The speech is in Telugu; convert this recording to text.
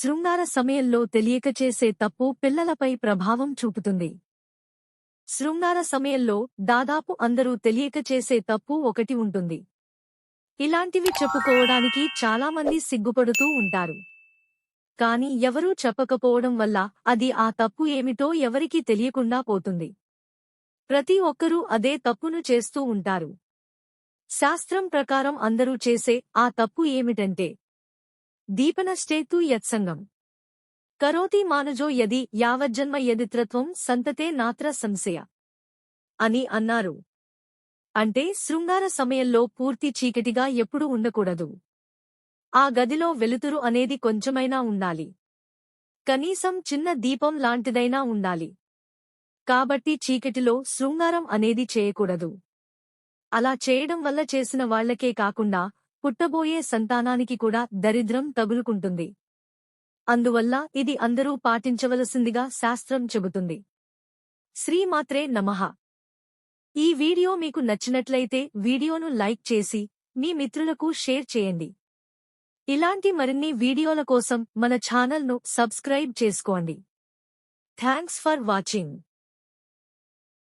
శృంగార సమయంలో తెలియక చేసే తప్పు పిల్లలపై ప్రభావం చూపుతుంది. శృంగార సమయంలో దాదాపు అందరూ తెలియక చేసే తప్పు ఒకటి ఉంటుంది. ఇలాంటివి చెప్పుకోవడానికి చాలామంది సిగ్గుపడుతూ ఉంటారు. కాని ఎవరూ చెప్పకపోవడం వల్ల అది ఆ తప్పు ఏమిటో ఎవరికీ తెలియకుండా పోతుంది. ప్రతి ఒక్కరూ అదే తప్పును చేస్తూ ఉంటారు. శాస్త్రం ప్రకారం అందరూ చేసే ఆ తప్పు ఏమిటంటే దీపనష్టేతు యత్సంగం. కరోతి మానజో యది యావజ్జన్మ యదిత్రత్వం సంతతే నాత్ర సంశయ. అని అన్నారు. అంటే శృంగార సమయంలో పూర్తి చీకటిగా ఎప్పుడూ ఉండకూడదు. ఆ గదిలో వెలుతురు అనేది కొంచెమైనా ఉండాలి. కనీసం చిన్న దీపం లాంటిదైనా ఉండాలి. కాబట్టి చీకటిలో శృంగారం అనేది చేయకూడదు. అలా చేయడం వల్ల చేసిన వాళ్ళకే కాకుండా పుట్టబోయే సంతానానికి కూడా దరిద్రం తగులుకుంటుంది. అందువల్ల ఇది అందరూ పాటించవలసిందిగా శాస్త్రం చెబుతుంది. శ్రీమాత్రే నమః. ఈ వీడియో మీకు నచ్చినట్లయితే వీడియోను లైక్ చేసి మీ మిత్రులకు షేర్ చేయండి. ఇలాంటి మరిన్ని వీడియోల కోసం మన ఛానల్ను సబ్స్క్రైబ్ చేసుకోండి. Thanks for watching.